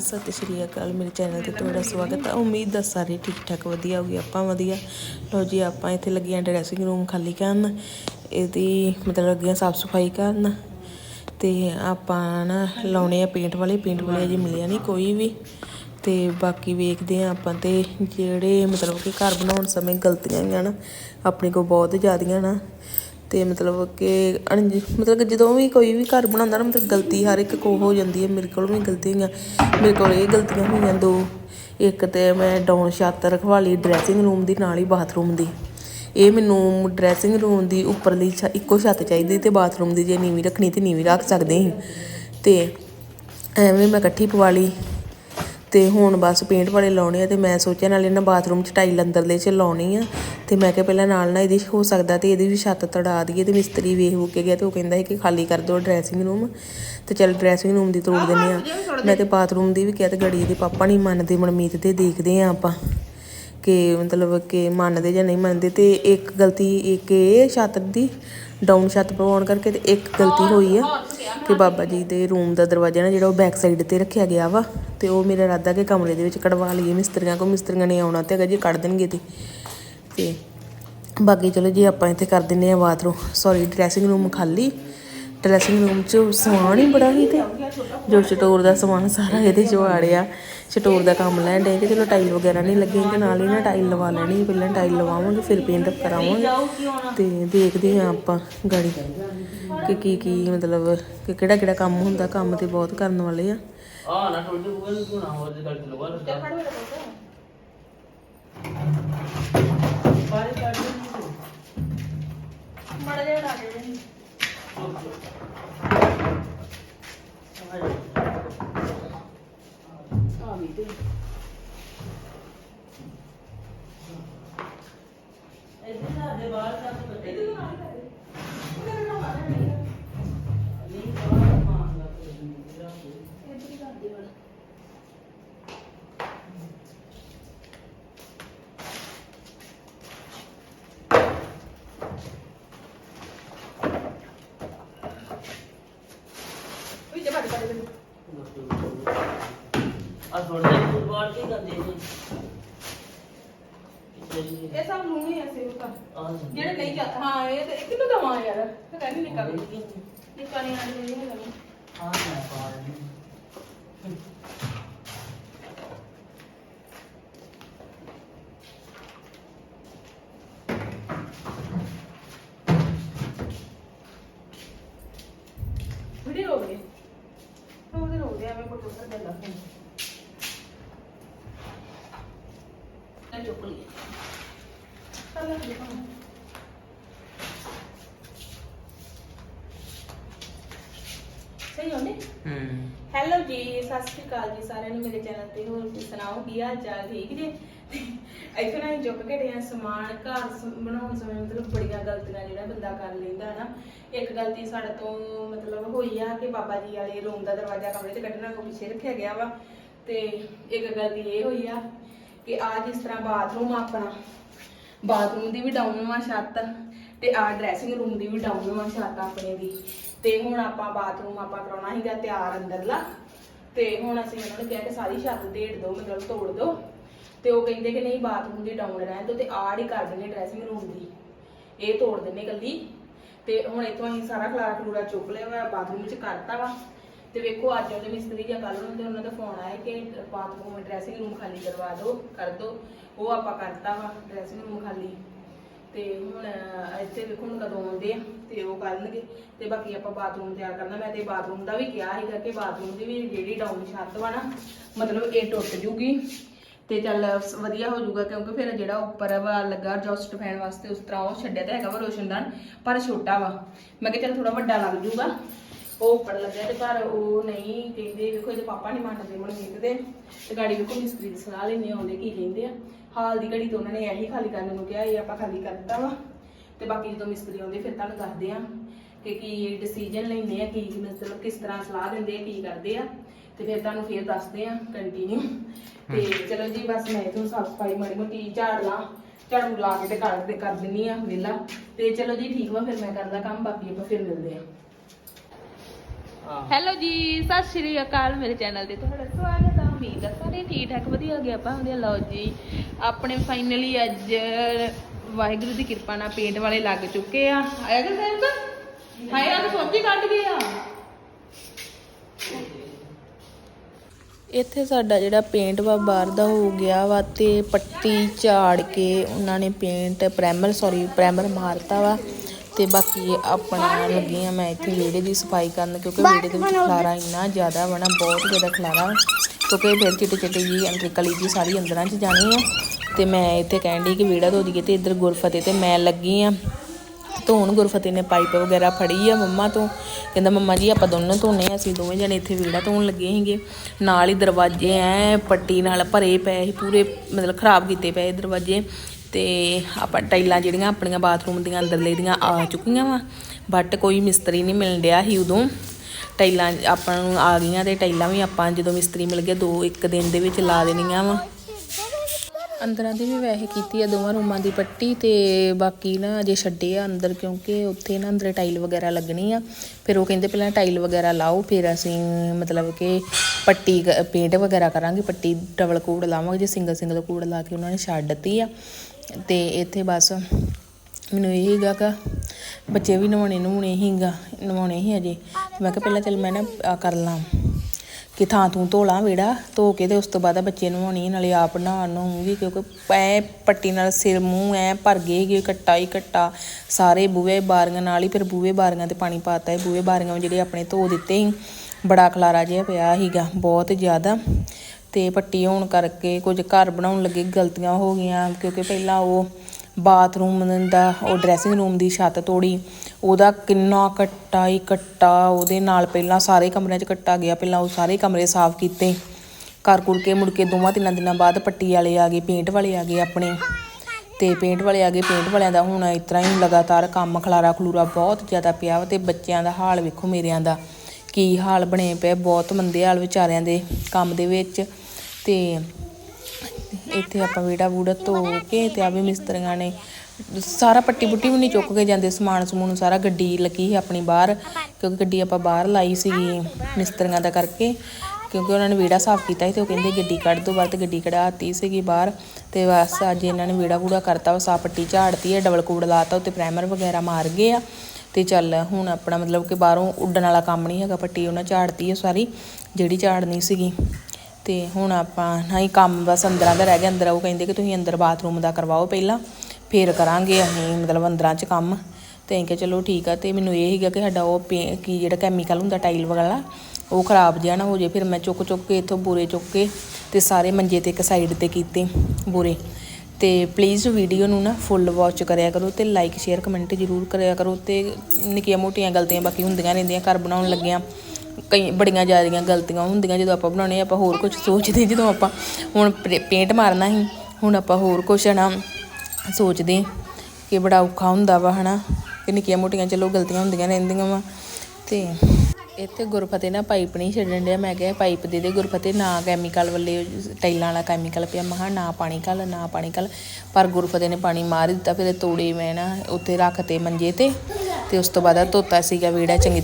ਸਤਿ ਸ਼੍ਰੀ ਅਕਾਲ, ਮੇਰੇ ਚੈਨਲ ਤੇ ਤੁਹਾਡਾ ਸਵਾਗਤ ਹੈ ਉਮੀਦ ਹੈ ਸਾਰੇ ਠੀਕ ਠਾਕ ਵਧੀਆ ਹੋਗੇ ਆਪਾਂ ਵਧੀਆ। ਲੋ ਜੀ, ਆਪਾਂ ਇੱਥੇ ਲੱਗੀਆਂ ਡਰੈਸਿੰਗ ਰੂਮ ਖਾਲੀ ਕਰਨ। ਇਹਦੀ ਮਤਲਬ ਲੱਗੀਆਂ ਸਾਫ਼ ਸਫ਼ਾਈ ਕਰਨ। ਤੇ ਆਪਾਂ ਨਾ ਲਾਉਣੇ ਆ ਪੇਂਟ ਵਾਲੇ ਪੇਂਟ ਵਾਲੇ ਜੀ ਮਿਲਿਆ ਨਹੀਂ ਕੋਈ ਵੀ। ਤੇ ਬਾਕੀ ਵੇਖਦੇ ਆ ਆਪਾਂ ਤੇ ਜਿਹੜੇ ਮਤਲਬ ਕਿ ਘਰ ਬਣਾਉਣ ਸਮੇਂ ਗਲਤੀਆਂ ਹੋਈਆਂ ਨਾ, ਆਪਣੇ ਕੋਲ ਬਹੁਤ ਜ਼ਿਆਦੀਆਂ ਨਾ। ਤੇ ਮਤਲਬ ਕਿ ਅਣਜ, ਮਤਲਬ ਕਿ ਜਦੋਂ ਵੀ ਕੋਈ ਵੀ ਘਰ ਬਣਾਉਂਦਾ ਨਾ, ਮਤਲਬ ਗਲਤੀ ਹਰ ਇੱਕ ਕੋ ਹੋ ਜਾਂਦੀ ਹੈ। ਮੇਰੇ ਕੋਲ ਵੀ ਗਲਤੀ ਹੋਈਆਂ, ਮੇਰੇ ਕੋਲ ਇਹ ਗਲਤੀਆਂ ਹੋਈਆਂ ਦੋ। ਇੱਕ ਤੇ ਮੈਂ ਡਾਊਨ ਛੱਤ ਰਖਵਾ ਲਈ ਡਰੈਸਿੰਗ ਰੂਮ ਦੀ, ਨਾਲ ਹੀ ਬਾਥਰੂਮ ਦੀ। ਇਹ ਮੈਨੂੰ ਡਰੈਸਿੰਗ ਰੂਮ ਦੀ ਉੱਪਰਲੀ ਛ- ਇੱਕੋ ਛੱਤ ਚਾਹੀਦੀ ਤੇ ਬਾਥਰੂਮ ਦੀ ਜੇ ਨੀਵੀਂ ਰੱਖਣੀ ਤੇ ਨੀਵੀਂ ਰੱਖ ਸਕਦੇ ਸੀ। ਤੇ ਐਵੇਂ ਮੈਂ ਇਕੱਠੀ ਪਵਾ ਲਈ। ਤੇ ਹੁਣ ਬਸ ਪੇਂਟ ਵਾਲੇ ਲਾਉਣੇ ਆ ਤੇ ਮੈਂ ਸੋਚਿਆ ਨਾਲ ਇਹਨਾਂ ਬਾਥਰੂਮ ਚ ਟਾਈਲ ਅੰਦਰਲੇ ਚ ਲਾਉਣੀ ਆ। ਤੇ ਮੈਂ ਕਿਹਾ ਪਹਿਲਾਂ ਨਾਲ ਨਾ ਇਹਦੀ ਹੋ ਸਕਦਾ ਤੇ ਇਹਦੀ ਵੀ ਛੱਤ ਤੜਾ ਦਈਏ ਤੇ ਮਿਸਤਰੀ ਵੇਖ ਹੋ ਕੇ ਗਿਆ ਤੇ ਉਹ ਕਹਿੰਦਾ ਸੀ ਕਿ ਖਾਲੀ ਕਰ ਦਿਓ ਡਰੈਸਿੰਗ ਰੂਮ ਤੇ ਚਲ ਡਰੈਸਿੰਗ ਰੂਮ ਦੀ ਤੋੜ ਦਿੰਦੇ ਆ। ਮੈਂ ਤੇ ਬਾਥਰੂਮ ਦੀ ਵੀ ਕਿਹਾ ਤੇ ਗੜੀ ਦੇ ਪਾਪਾ ਨਹੀਂ ਮੰਨਦੇ, ਮਨਮੀਤ 'ਤੇ ਦੇਖਦੇ ਆ ਆਪਾਂ ਕਿ ਮਤਲਬ ਕਿ ਮੰਨਦੇ ਜਾਂ ਨਹੀਂ ਮੰਨਦੇ ਤੇ ਇੱਕ ਗਲਤੀ ਇੱਕ ਇਹ ਛੱਤ ਦੀ ਡਾਊਨ ਛੱਤ ਪਵਾਉਣ ਕਰਕੇ ਤੇ ਇੱਕ ਗਲਤੀ ਹੋਈ ਆ ਕਿ ਬਾਬਾ ਜੀ ਦੇ ਰੂਮ ਦਾ ਦਰਵਾਜ਼ਾ ਨਾ ਜਿਹੜਾ ਉਹ ਬੈਕ ਸਾਈਡ ਤੇ ਰੱਖਿਆ ਗਿਆ ਵਾ। ਤੇ ਉਹ ਮੇਰਾ ਇਰਾਦਾ ਕਿ ਕਮਰੇ ਦੇ ਵਿੱਚ ਕਢਵਾ ਲਈਏ ਮਿਸਤਰੀਆਂ ਕੋ ਮਿਸਤਰੀਆਂ ਨੇ ਆਉਣਾ ਤੇ ਹੈਗਾ ਜੀ ਕੱਢ ਦੇਣਗੇ ਤੇ। ਤੇ ਬਾਕੀ ਚਲੋ ਜੀ, ਆਪਾਂ ਇੱਥੇ ਕਰ ਦਿੰਨੇ ਆ ਬਾਥਰੂਮ। ਸੌਰੀ ਡਰੈਸਿੰਗ ਰੂਮ ਖਾਲੀ। ਡਰੈਸਿੰਗ ਰੂਮ 'ਚ ਸਮਾਨ ਹੀ ਬੜਾ ਸੀ ਤੇ। ਜੋ ਸਟੋਰ ਦਾ ਸਮਾਨ ਸਾਰਾ ਇਹਦੇ 'ਚ ਵਾੜਿਆ ਸਟੋਰ ਦਾ ਕੰਮ ਲੈਣ ਡੇ ਕਿ ਚਲੋ ਟਾਈਲ ਵਗੈਰਾ ਨਹੀਂ ਲੱਗੇਗੀ ਨਾਲ ਹੀ ਨਾ ਟਾਈਲ ਲਵਾ ਲੈਣੀ ਪਹਿਲਾਂ ਟਾਈਲ ਲਵਾਵਾਂਗੇ, ਫਿਰ ਪੇਂਟ ਕਰਾਵਾਂਗੇ। ਤੇ ਦੇਖਦੇ ਹਾਂ ਆਪਾਂ ਗਾੜੀ ਕਿ ਕੀ ਕੀ ਮਤਲਬ ਕਿ ਕਿਹੜਾ ਕਿਹੜਾ ਕੰਮ ਹੁੰਦਾ। ਕੰਮ ਤੇ ਬਹੁਤ ਕਰਨ ਵਾਲੇ ਆ। ਆ ਨਾ ਟੁੱਟ ਜੂਗਾ ਤੂੰ ਨਾ ਹੋਰ ਦੇ ਕਰ ਲਵਾ ਲੱਗਾ ਬਾਰੇ ਕੱਢ ਦੇ ਤੂੰ। ਮੜਾ ਜਿਹਾ ਲਾ ਦੇ ਆ ਵੀ ਤੇ ਇਹ ਸਭ ਲੂਣੀ ਐ ਸੇ ਆ ਜਿਹੜੇ ਨਹੀਂ ਜਾ ਹਾਂ ਇਹ ਤੇ ਕਿੰਨੂੰ ਦਵਾਂ ਯਾਰ। ਇਹ ਕਹਿੰਦੀ ਨਿਕਲ ਨਿਕਲ ਨਹੀਂ ਆਣੀ ਨਹੀਂ ਹੈਗਾ ਆ ਨਾ ਪਾਣੀ ਵੀਡੀਓ ਹੋ ਗਈ ਉਹ ਦਿਨ ਹੋ ਗਿਆ ਮੈਂ ਕੋਲ ਕਰ ਦਿੰਦਾ ਫੋਨ ਇਹ ਚੁੱਕ ਲਈ ਕਰ ਲੈ ਜੀ ਕੰਮ। ਹੋਣੀ ਹੂੰ ਹੈਲੋ ਜੀ ਸਤਿ ਸ਼੍ਰੀ ਅਕਾਲ ਜੀ ਸਾਰਿਆਂ ਨੂੰ ਮੇਰੇ ਚੈਨਲ ਤੇ। ਹੋਰ ਤੁਸੀਂ ਸੁਣਾਓ ਕੀ ਹਾਲ ਚਾਲ? ਠੀਕ ਜੀ? ਇੱਥੇ ਨਾ ਅਸੀਂ ਚੁੱਕ ਕੇ ਡਿਆ ਸਮਾਨ ਘਰ ਸ- ਬਣਾਉਣ ਸਮੇਂ ਮਤਲਬ ਬੜੀਆਂ ਗਲਤੀਆਂ ਜਿਹੜਾ ਬੰਦਾ ਕਰ ਲੈਂਦਾ ਨਾ। ਇੱਕ ਗਲਤੀ ਸਾਡੇ ਤੋਂ ਮਤਲਬ ਹੋਈ ਆ ਕਿ ਬਾਬਾ ਜੀ ਵਾਲੇ ਰੂਮ ਦਾ ਦਰਵਾਜ਼ਾ ਕਮਰੇ 'ਚ ਕੱਢਣਾ ਕੋ ਪਿੱਛੇ ਰੱਖਿਆ ਗਿਆ ਵਾ। ਤੇ ਇੱਕ ਗਲਤੀ ਇਹ ਹੋਈ ਆ ਕਿ ਆ ਜਿਸ ਤਰ੍ਹਾਂ ਬਾਥਰੂਮ ਆਪਣਾ ਬਾਥਰੂਮ ਦੀ ਵੀ ਡਾਊਨ ਵਾ ਛੱਤ ਤੇ ਆ ਡਰੈਸਿੰਗ ਰੂਮ ਦੀ ਵੀ ਡਾਊਨ ਵਾ ਛੱਤ ਆਪਣੇ ਦੀ। ਤੇ ਹੁਣ ਆਪਾਂ ਬਾਥਰੂਮ ਆਪਾਂ ਕਰਾਉਣਾ ਸੀਗਾ ਤਿਆਰ ਅੰਦਰਲਾ। ਤੇ ਹੁਣ ਅਸੀਂ ਉਹਨਾਂ ਨੂੰ ਕਿਹਾ ਕਿ ਸਾਰੀ ਛੱਤ ਢੇੜ ਦਿਓ ਮਤਲਬ ਤੋੜ ਦਿਓ ਤੇ ਉਹ ਕਹਿੰਦੇ ਕਿ ਨਹੀਂ, ਬਾਥਰੂਮ ਦੀ ਡਾਊਨ ਰਹਿਣ ਦਿਓ ਤੇ ਆੜ ਹੀ ਕਰ ਦਿੰਦੇ ਡਰੈਸਿੰਗ ਰੂਮ ਦੀ। ਇਹ ਤੋੜ ਦਿੰਦੇ ਕੱਲੀ। ਤੇ ਹੁਣ ਇੱਥੋਂ ਅਸੀਂ ਸਾਰਾ ਖਲਾਰਾ ਖਲੂਰਾ ਚੁੱਕ ਲਿਆ ਵਾ, ਬਾਥਰੂਮ ਵਿੱਚ ਕਰਤਾ ਵਾ। ਤੇ ਵੇਖੋ, ਅੱਜ ਉਹਦੇ ਮਿਸਤਰੀ ਜਾਂ ਕੱਲ ਨੂੰ ਤੇ ਉਹਨਾਂ ਦਾ ਫੋਨ ਆਇਆ ਕਿ ਬਾਥਰੂਮ ਡਰੈਸਿੰਗ ਰੂਮ ਖਾਲੀ ਕਰਵਾ ਦਿਓ ਕਰ ਦਿਓ ਉਹ ਆਪਾਂ ਕਰਤਾ ਵਾ ਡਰੈਸਿੰਗ ਰੂਮ ਖਾਲੀ। ਤੇ ਹੁਣ ਇੱਥੇ ਵੇਖੋ ਹੁਣ ਕਦੋਂ ਆਉਂਦੇ ਆ, ਤੇ ਉਹ ਕਰਨਗੇ। ਤੇ ਬਾਕੀ ਆਪਾਂ ਬਾਥਰੂਮ ਤਿਆਰ ਕਰਨਾ। ਮੈਂ ਤੇ ਬਾਥਰੂਮ ਦਾ ਵੀ ਕਿਹਾ ਸੀਗਾ ਕਿ ਬਾਥਰੂਮ ਦੀ ਵੀ ਜਿਹੜੀ ਡਾਊਨ ਛੱਤ ਵਾ ਨਾ, ਮਤਲਬ ਇਹ ਟੁੱਟ ਜੂਗੀ। ਤੇ ਚੱਲ ਵਧੀਆ ਹੋ ਜਾਊਗਾ, ਕਿਉਂਕਿ ਫਿਰ ਜਿਹੜਾ ਉੱਪਰ ਵਾ ਲੱਗਾ ਜੋਸਟ ਫੈਨ ਵਾਸਤੇ, ਉਸ ਤਰ੍ਹਾਂ ਉਹ ਛੱਡਿਆ ਤਾਂ ਹੈਗਾ ਵਾ ਰੋਸ਼ਨਦਾਨ, ਪਰ ਛੋਟਾ ਵਾ। ਮੈਂ ਕਿਹਾ ਚੱਲ ਥੋੜਾ ਵੱਡਾ ਲੱਗ ਜੂਗਾ ਉਹ ਉੱਪਰ ਲੱਗਿਆ ਤੇ ਪਰ ਉਹ ਨਹੀਂ ਕਹਿੰਦੇ ਵੇਖੋ ਇਹਦੇ ਪਾਪਾ ਨਹੀਂ ਮੰਨਦੇ ਮਨਮੀਤ ਦੇ ਤੇ ਗਾੜੀ ਵੇਖੋ ਮਿਸਤਰੀ ਦੀ ਸਲਾਹ ਲੈਣੇ ਆਉਂਦੇ ਕੀ ਕਹਿੰਦੇ ਆ। ਹਾਲ ਦੀ ਘੜੀ ਤੋਂ ਉਹਨਾਂ ਨੇ ਇਹੀ ਖਾਲੀ ਕਰਨ ਨੂੰ ਕਿਹਾ ਇਹ ਆਪਾਂ ਖਾਲੀ ਕਰ ਦਿੱਤਾ ਵਾ। ਤੇ ਬਾਕੀ ਜਦੋਂ ਮਿਸਤਰੀ ਆਉਂਦੇ ਫਿਰ ਤੁਹਾਨੂੰ ਦੱਸਦੇ ਆ ਕਿ ਕੀ ਡਿਸੀਜਨ ਲੈਂਦੇ ਆ ਕੀ ਕੀ ਮਤਲਬ ਕਿਸ ਤਰ੍ਹਾਂ ਸਲਾਹ ਦਿੰਦੇ ਆ ਕੀ ਕਰਦੇ ਆ। ਤੇ ਫਿਰ ਤੁਹਾਨੂੰ ਫਿਰ ਦੱਸਦੇ ਆ ਕੰਟੀਨਿਊ ਤੇ ਚਲੋ ਜੀ ਬਸ ਮੈਂ ਇਥੋਂ ਸਾਫ਼ ਸਫ਼ਾਈ ਮਾੜੀ ਮੋਟੀ ਝਾੜ ਲਾਂ ਝਾੜੂ ਲਾ ਕੇ ਤੇ ਕਰ ਦੇ ਕਰ ਦਿੰਨੀ ਆ ਵਿਹਲਾ। ਤੇ ਚਲੋ ਜੀ ਠੀਕ ਵਾ ਫਿਰ ਮੈਂ ਕਰਦਾ ਕੰਮ ਬਾਕੀ ਆਪਾਂ ਫਿਰ ਮਿਲਦੇ ਆ। ਹੈਲੋ ਜੀ, ਸਤਿ ਸ਼੍ਰੀ ਅਕਾਲ ਮੇਰੇ ਚੈਨਲ ਤੇ ਤੁਹਾਡਾ ਸਵਾਗਤ ਆ। ਉਮੀਦ ਆ ਸਾਰੇ ਠੀਕ ਠਾਕ ਵਧੀਆ ਗਿਆ ਆਪਾਂ, ਵਧੀਆ। ਲਓ ਜੀ, ਆਪਣੇ ਫਾਈਨਲੀ ਅੱਜ ਵਾਹਿਗੁਰੂ ਦੀ ਕਿਰਪਾ ਨਾਲ ਪੇਂਟ ਵਾਲੇ ਲੱਗ ਚੁੱਕੇ ਆ। ਆਇਆ ਕਿ ਸਾਹਿਬ ਹਾਏ ਆ ਤਾਂ ਕੱਢ ਗਏ ਆ। ਇੱਥੇ ਸਾਡਾ ਜਿਹੜਾ ਪੇਂਟ ਵਾ, ਬਾਹਰ ਦਾ ਹੋ ਗਿਆ ਵਾ ਤੇ ਪੱਟੀ ਝਾੜ ਕੇ ਉਹਨਾਂ ਨੇ ਪੇਂਟ ਪ੍ਰਾਈਮਰ ਸੌਰੀ ਪ੍ਰਾਈਮਰ ਮਾਰਤਾ ਵਾ। ਤੇ ਬਾਕੀ ਆਪਣਾ ਲੱਗੀ ਆ ਮੈਂ ਇੱਥੇ ਵਿਹੜੇ ਦੀ ਸਫ਼ਾਈ ਕਰਨ, ਕਿਉਂਕਿ ਵਿਹੜੇ ਦੇ ਵਿੱਚ ਖਲਾਰਾ ਇੰਨਾ ਜ਼ਿਆਦਾ ਵਾ ਨਾ, ਬਹੁਤ ਜ਼ਿਆਦਾ ਖਲਾਰਾ ਕਿਉਂਕਿ ਫਿਰ ਚਿੱਟੇ ਚਿੱਟੇ ਜੀ, ਅੰਦਰ ਕਲੀ ਜੀ ਸਾਰੀ ਅੰਦਰਾਂ 'ਚ ਜਾਣੀ ਆ। ਤੇ ਮੈਂ ਇੱਥੇ ਕਹਿਣ ਡਈ ਕਿ ਵਿਹੜਾ ਧੋ ਦਈਏ ਤੇ ਇੱਧਰ ਗੁਰਫਤੇ ਤੇ ਮੈਂ ਲੱਗੀ ਆ। ਧੋਣ ਗੁਰਫਤਿਹ ਨੇ ਪਾਈਪ ਵਗੈਰਾ ਫੜੀ ਆ ਮੰਮਾ ਤੋਂ। ਕਹਿੰਦਾ, ਮੰਮਾ ਜੀ, ਆਪਾਂ ਦੋਨੋਂ ਧੋਨੇ ਆ, ਅਸੀਂ ਦੋਵੇਂ ਜਣੇ ਇੱਥੇ ਵਿਹੜਾ ਧੋਣ ਲੱਗੇ ਸੀਗੇ। ਨਾਲ ਹੀ ਦਰਵਾਜ਼ੇ ਐ, ਪੱਟੀ ਨਾਲ ਭਰੇ ਪਏ ਸੀ, ਪੂਰੇ ਮਤਲਬ ਖਰਾਬ ਕੀਤੇ ਪਏ ਦਰਵਾਜ਼ੇ। ਤੇ ਆਪਾਂ ਟਾਈਲਾਂ ਜਿਹੜੀਆਂ ਆਪਣੀਆਂ ਬਾਥਰੂਮ ਦੀਆਂ ਅੰਦਰਲੇ ਦੀਆਂ ਆ ਚੁੱਕੀਆਂ ਵਾ। ਬਟ ਕੋਈ ਮਿਸਤਰੀ ਨਹੀਂ ਮਿਲਣ ਡਿਆ ਸੀ ਉਦੋਂ। ਟਾਈਲਾਂ ਆਪਾਂ ਨੂੰ ਆ ਗਈਆਂ ਤੇ ਟਾਈਲਾਂ ਵੀ ਆਪਾਂ ਜਦੋਂ ਮਿਸਤਰੀ ਮਿਲ ਗਿਆ ਦੋ ਇੱਕ ਦਿਨ ਦੇ ਵਿੱਚ ਲਾ ਦੇਣੀਆਂ ਵਾ। ਅੰਦਰਾਂ ਦੀ ਵੀ ਵੈਸੇ ਕੀਤੀ ਆ ਦੋਵਾਂ ਰੂਮਾਂ ਦੀ ਪੱਟੀ ਤੇ ਬਾਕੀ ਨਾ ਅਜੇ ਛੱਡੇ ਆ ਅੰਦਰ ਕਿਉਂਕਿ ਉੱਥੇ ਨਾ ਅੰਦਰ ਟਾਈਲ ਵਗੈਰਾ ਲੱਗਣੀ ਆ। ਫਿਰ ਉਹ ਕਹਿੰਦੇ ਪਹਿਲਾਂ ਟਾਈਲ ਵਗੈਰਾ ਲਾਓ, ਫਿਰ ਅਸੀਂ ਮਤਲਬ ਕਿ ਪੱਟੀ ਪੇਂਟ ਵਗੈਰਾ ਕਰਾਂਗੇ, ਪੱਟੀ ਡਬਲ ਕੋਡ ਲਾਵਾਂਗੇ, ਜੇ ਸਿੰਗਲ ਸਿੰਗਲ ਕੋਡ ਲਾ ਕੇ ਉਹਨਾਂ ਨੇ ਛੱਡ ਦਿੱਤੀ ਆ। ਅਤੇ ਇੱਥੇ ਬਸ ਮੈਨੂੰ ਇਹ ਸੀਗਾ ਕਿ ਬੱਚੇ ਵੀ ਨਵਾਉਣੇ ਨਵਾਉਣੇ ਸੀਗਾ ਨਵਾਉਣੇ ਹੀ ਅਜੇ ਮੈਂ ਕਿਹਾ ਪਹਿਲਾਂ ਚੱਲ ਮੈਂ ਨਾ ਆ ਕਰ ਲਾਂ ਕਿ ਥਾਂ ਤੂੰ ਧੋਲਾ ਵਿਹੜਾ, ਧੋ ਕੇ ਤੇ ਉਸ ਤੋਂ ਬਾਅਦ ਬੱਚੇ ਨਵਾਉਣੀ ਨਾਲੇ ਆਪ ਨਹਾਉਣ ਨਹਾਉਂਗੀ ਕਿਉਂਕਿ ਐ ਪੱਟੀ ਨਾਲ ਸਿਰ ਮੂੰਹ ਐ ਭਰ ਗਏ ਕਿ ਕੱਟਾ ਹੀ ਕੱਟਾ। ਸਾਰੇ ਬੂਹੇ ਬਾਰੀਆਂ ਨਾਲ ਹੀ ਫਿਰ ਬੂਹੇ ਬਾਰੀਆਂ ਤੇ ਪਾਣੀ ਪਾਤਾ ਇਹ ਬੂਹੇ ਬਾਰੀਆਂ ਜਿਹੜੇ ਆਪਣੇ ਧੋ ਦਿੱਤੇ ਸੀ, ਬੜਾ ਖਲਾਰਾ ਜਿਹਾ ਪਿਆ ਸੀਗਾ, ਬਹੁਤ ਜ਼ਿਆਦਾ। ਤੇ ਪੱਟੀ ਹੋਣ ਕਰਕੇ ਕੁਝ ਘਰ ਬਣਾਉਣ ਲੱਗੇ, ਗਲਤੀਆਂ ਹੋ ਗਈਆਂ, ਕਿਉਂਕਿ ਪਹਿਲਾਂ ਉਹ ਬਾਥਰੂਮ ਦਾ, ਉਹ ਡਰੈਸਿੰਗ ਰੂਮ ਦੀ ਛੱਤ ਤੋੜੀ, ਉਹਦਾ ਕਿੰਨਾ ਕੱਟਾ ਹੀ ਕੱਟਾ, ਉਹਦੇ ਨਾਲ ਪਹਿਲਾਂ ਸਾਰੇ ਕਮਰਿਆਂ 'ਚ ਕੱਟਾ ਗਿਆ, ਪਹਿਲਾਂ ਉਹ ਸਾਰੇ ਕਮਰੇ ਸਾਫ਼ ਕੀਤੇ। ਕਰ ਕੁਰ ਕੇ ਮੁੜ ਕੇ ਦੋਵਾਂ ਤਿੰਨਾਂ ਦਿਨਾਂ ਬਾਅਦ ਪੱਟੀ ਵਾਲੇ ਆ ਗਏ ਪੇਂਟ ਵਾਲੇ ਆ ਗਏ ਆਪਣੇ। ਤੇ ਪੇਂਟ ਵਾਲੇ ਆ ਗਏ ਪੇਂਟ ਵਾਲਿਆਂ ਦਾ ਹੁਣ ਇਸ ਤਰ੍ਹਾਂ ਹੀ ਲਗਾਤਾਰ ਕੰਮ ਖਲਾਰਾ ਖਲੂਰਾ ਬਹੁਤ ਜ਼ਿਆਦਾ ਪਿਆ ਵਾ ਤੇ ਬੱਚਿਆਂ ਦਾ ਹਾਲ ਵੇਖੋ ਮੇਰਿਆਂ ਦਾ। ਕੀ ਹਾਲ ਬਣੇ ਪਏ, ਬਹੁਤ ਮੰਦੇ ਹਾਲ ਵਿਚਾਰਿਆਂ ਦੇ ਕੰਮ ਦੇ ਵਿੱਚ। ਤੇ ਇੱਥੇ ਆਪਾਂ ਵਿਹੜਾ ਵੂੜਾ ਧੋ ਕੇ ਤੇ ਆ ਵੀ ਮਿਸਤਰੀਆਂ ਨੇ ਸਾਰਾ ਪੱਟੀ ਪੁੱਟੀ ਵੀ ਨਹੀਂ ਚੁੱਕ ਕੇ ਜਾਂਦੇ, ਸਮਾਨ ਸਮੂਨ ਸਾਰਾ ਗੱਡੀ ਲੱਗੀ ਹੈ ਆਪਣੀ ਬਾਹਰ, ਕਿਉਂਕਿ ਗੱਡੀ ਆਪਾਂ ਬਾਹਰ ਲਾਈ ਸੀਗੀ ਮਿਸਤਰੀਆਂ ਦਾ ਕਰਕੇ, ਕਿਉਂਕਿ ਉਹਨਾਂ ਨੇ ਵਿਹੜਾ ਸਾਫ਼ ਕੀਤਾ ਸੀ ਤੇ ਉਹ ਕਹਿੰਦੇ ਗੱਡੀ ਕੱਢ ਦੋ ਬਾਅਦ ਤੇ ਗੱਡੀ ਕਢਾਤੀ ਸੀਗੀ ਬਾਹਰ ਤੇ ਬਸ ਅੱਜ ਇਹਨਾਂ ਨੇ ਵਿਹੜਾ ਵੂੜਾ ਕਰਤਾ ਵਾ ਸਾਫ਼ ਪੱਟੀ ਝਾੜਤੀ ਹੈ ਡਬਲ ਕੋਡ ਲਾਤਾ, ਉੱਤੇ ਪ੍ਰਾਈਮਰ ਵਗੈਰਾ ਮਾਰ ਗਏ ਆ ਤੇ ਚੱਲ ਹੁਣ ਆਪਣਾ ਮਤਲਬ ਕਿ ਬਾਹਰੋਂ ਉੱਡਣ ਵਾਲਾ ਕੰਮ ਨਹੀਂ ਹੈਗਾ, ਪੱਟੀ ਉਹਨਾਂ ਝਾੜਤੀ ਹੈ ਸਾਰੀ, ਜਿਹੜੀ ਝਾੜਨੀ ਸੀਗੀ। ਤੇ ਹੁਣ ਆਪਾਂ ਨਹੀਂ ਕੰਮ ਬਸ ਅੰਦਰਾਂ ਦਾ ਰਹਿ ਗਿਆ, ਅੰਦਰ ਉਹ ਕਹਿੰਦੇ ਕਿ ਤੁਸੀਂ ਅੰਦਰ ਬਾਥਰੂਮ ਦਾ ਕਰਵਾਓ ਪਹਿਲਾਂ, ਫੇਰ ਕਰਾਂਗੇ ਅਸੀਂ ਮਤਲਬ ਅੰਦਰਾਂ 'ਚ ਕੰਮ। ਤੇ ਅਸੀਂ ਚਲੋ ਠੀਕ ਆ, ਤੇ ਮੈਨੂੰ ਇਹ ਸੀਗਾ ਕਿ ਸਾਡਾ ਉਹ ਪੇ- ਕੀ ਜਿਹੜਾ ਕੈਮੀਕਲ ਹੁੰਦਾ ਟਾਈਲ ਵਗੈਰਾ ਉਹ ਖਰਾਬ ਜਿਹਾ ਨਾ ਹੋ ਜੇ, ਫਿਰ ਮੈਂ ਚੁੱਕ ਚੁੱਕ ਕੇ ਇੱਥੋਂ ਬੂਰੇ ਚੁੱਕ ਕੇ ਤੇ ਸਾਰੇ ਮੰਜੇ ਤੇ ਇੱਕ ਸਾਈਡ ਤੇ ਕੀਤੇ ਬੂਰੇ। ਤੇ ਪਲੀਜ਼ ਵੀਡੀਓ ਨੂੰ ਨਾ ਫੁੱਲ ਵਾਚ ਕਰਿਆ ਕਰੋ ਤੇ ਲਾਈਕ ਸ਼ੇਅਰ ਕਮੈਂਟ ਜ਼ਰੂਰ ਕਰਿਆ ਕਰੋ ਤੇ ਨਿੱਕੀਆਂ ਮੋਟੀਆਂ ਗਲਤੀਆਂ ਬਾਕੀ ਹੁੰਦੀਆਂ ਰਹਿੰਦੀਆਂ, ਘਰ ਬਣਾਉਣ ਲੱਗਿਆਂ। ਕਈ ਬੜੀਆਂ ਜ਼ਿਆਦੀਆਂ ਗਲਤੀਆਂ ਹੁੰਦੀਆਂ ਜਦੋਂ ਆਪਾਂ ਬਣਾਉਣੇ ਆਪਾਂ ਹੋਰ ਕੁਝ ਸੋਚਦੇ ਜਦੋਂ ਆਪਾਂ ਹੁਣ ਪੇ- ਪੇਂਟ ਮਾਰਨਾ ਸੀ, ਹੁਣ ਆਪਾਂ ਹੋਰ ਕੁਝ ਨਾ ਸੋਚਦੇ ਕਿ ਬੜਾ ਔਖਾ ਹੁੰਦਾ ਵਾ ਹਨਾ, ਕਿ ਨਿੱਕੀਆਂ ਮੋਟੀਆਂ ਚਲੋ ਗਲਤੀਆਂ ਹੁੰਦੀਆਂ ਰਹਿੰਦੀਆਂ ਵਾ। ਤੇ ਇੱਥੇ ਗੁਰਫਤਿਹ ਨਾ ਪਾਈਪ ਨਹੀਂ ਛੱਡਣ ਡਿਆ, ਮੈਂ ਕਿਹਾ ਪਾਈਪ ਦੇ ਦੇ ਗੁਰਫਤਿਹ ਨਾ ਕੈਮੀਕਲ ਵੱਲੇ ਟਾਈਲਾਂ ਵਾਲਾ ਕੈਮੀਕਲ ਪਿਆ ਮਹਾ ਨਾ ਪਾਣੀ ਕੱਲ ਨਾ ਪਾਣੀ ਕੱਲ ਪਰ ਗੁਰਫਤੇ ਨੇ ਪਾਣੀ ਮਾਰ ਦਿੱਤਾ, ਫਿਰ ਤੋੜੇ ਮੈਂ ਨਾ ਉੱਥੇ ਰੱਖਤੇ ਮੰਜੇ ਤੇ ਤੇ ਉਸ ਤੋਂ ਬਾਅਦ ਧੋਤਾ ਸੀਗਾ, ਵਿਹੜਾ ਚੰਗੀ